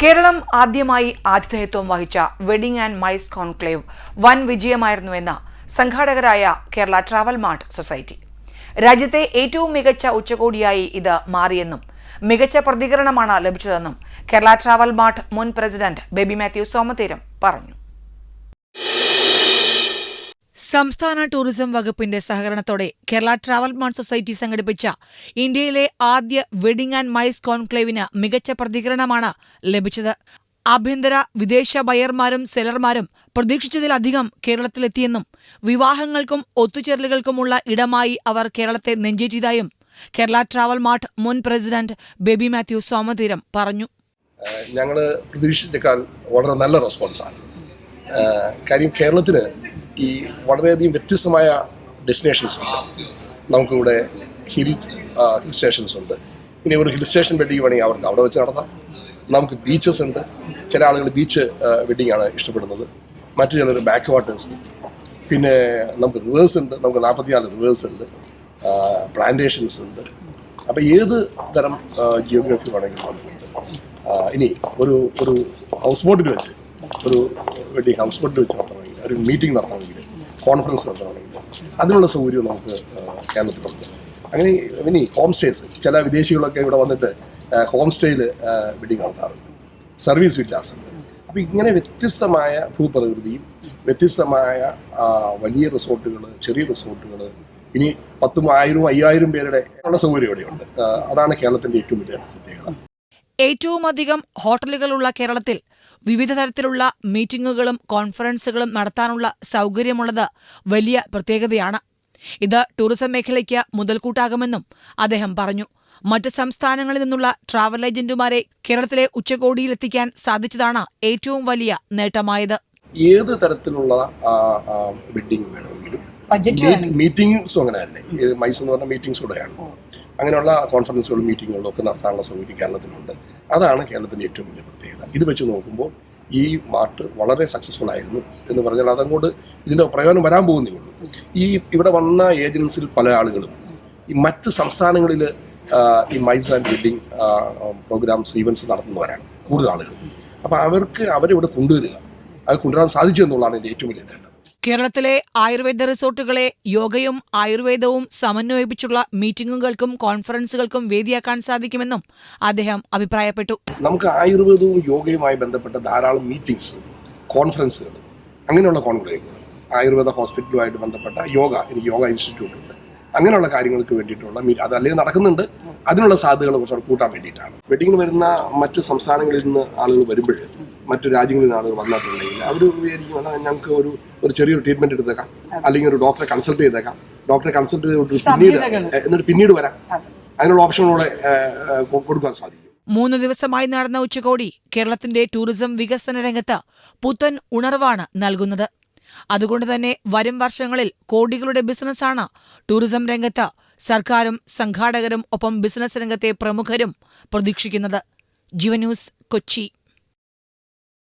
കേരളം ആദ്യമായി ആതിഥേയത്വം വഹിച്ച വെഡിംഗ് ആൻഡ് മൈസ് കോൺക്ലേവ് വൻ വിജയമായിരുന്നുവെന്ന് സംഘാടകരായ കേരള ട്രാവൽ മാർട്ട് സൊസൈറ്റി. രാജ്യത്തെ ഏറ്റവും മികച്ച ഉച്ചകോടിയായി ഇത് മാറിയെന്നും മികച്ച പ്രതികരണമാണ് ലഭിച്ചതെന്നും കേരള ട്രാവൽ മാർട്ട് മുൻ പ്രസിഡന്റ് ബേബി മാത്യു സോമതീരം പറഞ്ഞു. സംസ്ഥാന ടൂറിസം വകുപ്പിന്റെ സഹകരണത്തോടെ കേരള ട്രാവൽ മാർട്ട് സൊസൈറ്റി സംഘടിപ്പിച്ച ഇന്ത്യയിലെ ആദ്യ വെഡിംഗ് ആൻഡ് മൈസ് കോൺക്ലേവിന് മികച്ച പ്രതികരണമാണ് ലഭിച്ചത്. ആഭ്യന്തര വിദേശ ബയർമാരും സെലർമാരും പ്രതീക്ഷിച്ചതിലധികം കേരളത്തിലെത്തിയെന്നും വിവാഹങ്ങൾക്കും ഒത്തുചേരലുകൾക്കുമുള്ള ഇടമായി അവർ കേരളത്തെ നെഞ്ചേറ്റിയതായും കേരള ട്രാവൽ മാർട്ട് മുൻ പ്രസിഡന്റ് ബേബി മാത്യു സോമതീരം പറഞ്ഞു. ഞങ്ങൾ പ്രതീക്ഷിച്ചേക്കാൾ വളരെ നല്ല റെസ്പോൺസാണ് കാര്യം കേരളത്തിന് ഈ വളരെയധികം വ്യത്യസ്തമായ ഡെസ്റ്റിനേഷൻസ് ഉണ്ട്. നമുക്കിവിടെ ഹിൽ ഹിൽ സ്റ്റേഷൻസ് ഉണ്ട്. ഇനി ഒരു ഹിൽ സ്റ്റേഷൻ വെഡിങ് വേണമെങ്കിൽ അവർക്ക് അവിടെ വെച്ച് നടത്താം. നമുക്ക് ബീച്ചസ് ഉണ്ട്. ചില ആളുകൾ ബീച്ച് വെഡിങ് ആണ് ഇഷ്ടപ്പെടുന്നത്. മറ്റു ചിലർ ബാക്ക് വാട്ടേഴ്സ് പിന്നെ നമുക്ക് റിവേഴ്സ് ഉണ്ട്. നമുക്ക് നാൽപ്പത്തിനാല് റിവേഴ്സ് ഉണ്ട്. പ്ലാന്റേഷൻസ് ഉണ്ട്. അപ്പോൾ ഏത് തരം ജിയോഗ്രഫി വേണമെങ്കിലും നമുക്കുണ്ട് ഇനി ഒരു ഒരു ഹൗസ് ബോട്ടിൽ വെച്ച് ഒരു വെഡിങ് ഹൗസ് ബോട്ടിൽ വെച്ച് നടത്തണമെങ്കിൽ ഒരു മീറ്റിംഗ് നടത്തണമെങ്കിൽ കോൺഫറൻസ് നടത്തണമെങ്കിൽ അതിനുള്ള സൗകര്യം നമുക്ക് കേരളത്തിലുണ്ട്. അങ്ങനെ ഇനി ഹോം സ്റ്റേസ് ചില വിദേശികളൊക്കെ ഇവിടെ വന്നിട്ട് ഹോം സ്റ്റേയിൽ വെഡിങ് നടത്താറുണ്ട്. സർവീസ് വില്ലാസ് അപ്പോൾ ഇങ്ങനെ വ്യത്യസ്തമായ ഭൂപ്രകൃതിയും വ്യത്യസ്തമായ വലിയ റിസോർട്ടുകൾ ചെറിയ റിസോർട്ടുകൾ ഇനി പത്തും ആയിരവും അയ്യായിരം പേരുടെ ഉള്ള സൗകര്യം ഇവിടെയുണ്ട്. അതാണ് കേരളത്തിന്റെ ഏറ്റവും വലിയ പ്രത്യേകത. ഏറ്റവുമധികം ഹോട്ടലുകളുള്ള കേരളത്തിൽ വിവിധ തരത്തിലുള്ള മീറ്റിംഗുകളും കോൺഫറൻസുകളും നടത്താനുള്ള സൗകര്യമുള്ളത് വലിയ പ്രത്യേകതയാണ്. ഇത് ടൂറിസം മേഖലയ്ക്ക് മുതൽക്കൂട്ടാകുമെന്നും അദ്ദേഹം പറഞ്ഞു. മറ്റ് സംസ്ഥാനങ്ങളിൽ നിന്നുള്ള ട്രാവൽ ഏജന്റുമാരെ കേരളത്തിലെ ഉച്ചകോടിയിലെത്തിക്കാൻ സാധിച്ചതാണ് ഏറ്റവും വലിയ നേട്ടമായത്. ഏത് തരത്തിലുള്ള വെഡിങ് വേണമെങ്കിലും മീറ്റിംഗ്സും അങ്ങനെ തന്നെ. മൈസൂർ മൈസ് എന്ന് പറഞ്ഞ മീറ്റിംഗ്സ് കൂടെയാണ്. അങ്ങനെയുള്ള കോൺഫറൻസുകളും മീറ്റിങ്ങുകളും ഒക്കെ നടത്താനുള്ള സൗകര്യം കേരളത്തിനുണ്ട്. അതാണ് കേരളത്തിന്റെ ഏറ്റവും വലിയ പ്രത്യേകത. ഇത് വെച്ച് നോക്കുമ്പോൾ ഈ മാർട്ട് വളരെ സക്സസ്ഫുൾ ആയിരുന്നു എന്ന് പറഞ്ഞാൽ അതങ്ങോട്ട് ഇതിന്റെ പ്രയോജനം വരാൻ പോകുന്നേ ഉള്ളൂ ഈ ഇവിടെ വന്ന ഏജൻസിൽ പല ആളുകളും ഈ മറ്റ് സംസ്ഥാനങ്ങളിൽ ഈ MICE and building programmes events നടത്തുന്നവരാണ് കൂടുതൽ ആളുകൾ. അപ്പോൾ അവർക്ക് അവരിവിടെ കൊണ്ടുവരിക അത് കൊണ്ടുവരാൻ സാധിച്ചു എന്നുള്ളതാണ് എന്റെ ഏറ്റവും വലിയ നേട്ടം. കേരളത്തിലെ ആയുർവേദ റിസോർട്ടുകളെ യോഗയും ആയുർവേദവും സമന്വയിപ്പിച്ചുള്ള മീറ്റിംഗുകൾക്കും കോൺഫറൻസുകൾക്കും വേദിയാക്കാൻ സാധിക്കുമെന്നും അദ്ദേഹം അഭിപ്രായപ്പെട്ടു. നമുക്ക് ആയുർവേദവും യോഗയുമായി ബന്ധപ്പെട്ട ധാരാളം മീറ്റിംഗ്സ് കോൺഫറൻസുകൾ അങ്ങനെയുള്ള കോൺഫറൻസുകൾ ആയുർവേദ ഹോസ്പിറ്റലുമായിട്ട് ബന്ധപ്പെട്ട യോഗ എനിക്ക് യോഗ ഇൻസ്റ്റിറ്റ്യൂട്ട് ഉണ്ട്. അങ്ങനെയുള്ള കാര്യങ്ങൾക്ക് വേണ്ടിയിട്ടുള്ള അത് അല്ലെങ്കിൽ നടക്കുന്നുണ്ട്. അതിനുള്ള സാധ്യതകൾ കുറച്ചുകൂടെ കൂട്ടാൻ വേണ്ടിയിട്ടാണ്. വെഡിങ്ങിന് വരുന്ന മറ്റ് സംസ്ഥാനങ്ങളിൽ നിന്ന് ആളുകൾ വരുമ്പോൾ മറ്റു രാജ്യങ്ങളിൽ നിന്ന് ആളുകൾ വന്നിട്ടുണ്ടെങ്കിൽ അവർ വിചാരിക്കും എന്നാൽ ഞങ്ങൾക്ക് ഒരു ഒരു ചെറിയൊരു ട്രീറ്റ്മെന്റ് എടുത്തേക്കാം. അല്ലെങ്കിൽ ഒരു ഡോക്ടറെ കൺസൾട്ട് ചെയ്തേക്കാം. ഡോക്ടറെ കൺസൾട്ട് ചെയ്തിട്ട് പിന്നീട് എന്നിട്ട് പിന്നീട് വരാം. അതിനുള്ള ഓപ്ഷനോടെ കൊടുക്കാൻ സാധിക്കും. മൂന്ന് ദിവസമായി നടന്ന ഉച്ചകോടി കേരളത്തിന്റെ ടൂറിസം വികസന രംഗത്ത് പുത്തൻ ഉണർവാണ് നൽകുന്നത്. അതുകൊണ്ട് തന്നെ വരും വർഷങ്ങളിൽ കോടികളുടെ ബിസിനസ്സാണ് ടൂറിസം രംഗത്ത് സർക്കാരും സംഘാടകരും ഒപ്പം ബിസിനസ് രംഗത്തെ പ്രമുഖരും പ്രതീക്ഷിക്കുന്നത്. ജീവന്യൂസ് കൊച്ചി.